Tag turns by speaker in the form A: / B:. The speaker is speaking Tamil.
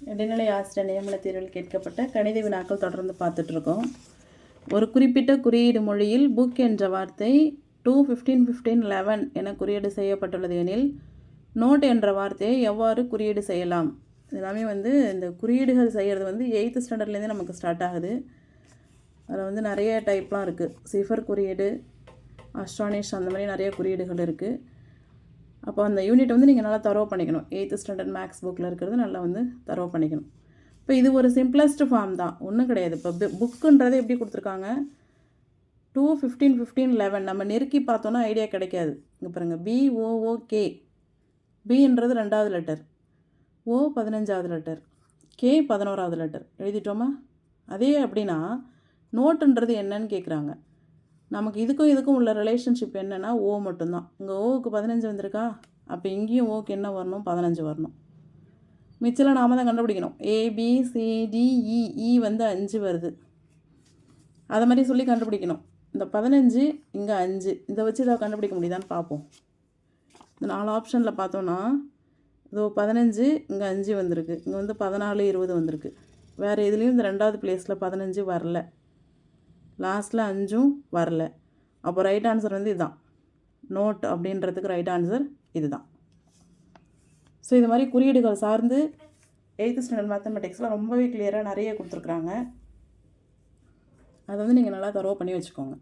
A: இடைநிலை ஆசிரியர் நியமன தேர்வில் கேட்கப்பட்ட கணித வினாக்கள் தொடர்ந்து பார்த்துட்ருக்கோம். ஒரு குறிப்பிட்ட குறியீடு மொழியில் புக் என்ற வார்த்தை டூ ஃபிஃப்டீன் ஃபிஃப்டீன் லெவன் என குறியீடு செய்யப்பட்டுள்ளது எனில் நோட் என்ற வார்த்தையை எவ்வாறு குறியீடு செய்யலாம்? எல்லாமே வந்து இந்த குறியீடுகள் செய்கிறது வந்து எயித்து ஸ்டாண்டர்ட்லேருந்தே நமக்கு ஸ்டார்ட் ஆகுது. அதில் வந்து நிறைய டைப்லாம் இருக்குது சிஃபர் குறியீடு அஸ்ட்ரானிஷ் அந்த மாதிரி நிறைய குறியீடுகள் இருக்குது அப்போ அந்த யூனிட் வந்து நீங்கள் நல்லா தரோ பண்ணிக்கணும். எயித்து ஸ்டாண்டர்ட் மேக்ஸ் புக்கில் இருக்கிறது நல்லா வந்து தரவு பண்ணிக்கணும். இப்போ இது ஒரு சிம்பிளஸ்ட் ஃபார்ம் தான். ஒன்றும் கிடையாது. இப்போ புக்குன்றது எப்படி கொடுத்துருக்காங்க? டூ ஃபிஃப்டீன் ஃபிஃப்டீன் லெவன் நம்ம நெருக்கி பார்த்தோன்னா ஐடியா கிடைக்காது. இங்கே பாருங்கள் பிஓஓகே பின்றது ரெண்டாவது லெட்டர் ஓ பதினஞ்சாவது லெட்டர் கே பதினோராவது லெட்டர் எழுதிட்டோமா? அதே அப்படின்னா நோட்டுன்றது என்னன்னு கேட்குறாங்க நமக்கு இதுக்கும் இதுக்கும் உள்ள ரிலேஷன்ஷிப் என்னென்னா ஓ மட்டும்தான். இங்கே ஓவுக்கு பதினஞ்சு வந்திருக்கா? அப்போ இங்கேயும் ஓக்கு என்ன வரணும்? பதினஞ்சு வரணும். மிச்சத்தில் நாம தான் கண்டுபிடிக்கணும். ஏபிசிடிஇஇ e, e வந்து அஞ்சு வருது. அதை மாதிரி சொல்லி கண்டுபிடிக்கணும். இந்த பதினஞ்சு இங்கே அஞ்சு. இதை வச்சு இதை கண்டுபிடிக்க முடியுதான்னு பார்ப்போம். இந்த நாலு ஆப்ஷனில் பார்த்தோன்னா இதோ பதினஞ்சு இங்கே அஞ்சு வந்திருக்கு. இங்கே வந்து பதினாலு இருபது வந்திருக்கு. வேறு எதுலேயும் இந்த ரெண்டாவது பிளேஸில் பதினஞ்சு வரல. லாஸ்ட்டில் அஞ்சும் வரல. அப்போ ரைட் ஆன்சர் வந்து இதுதான் நோட் அப்படின்றதுக்கு ரைட் ஆன்சர் இதுதான். ஸோ இது மாதிரி குறியீடுகள் சார்ந்து எயித்து ஸ்டாண்டர்ட் மேத்தமெட்டிக்ஸில் ரொம்பவே கிளியராக நிறைய கொடுத்துருக்குறாங்க. அதை வந்து நீங்கள் நல்லா தரவு பண்ணி வச்சுக்கோங்க.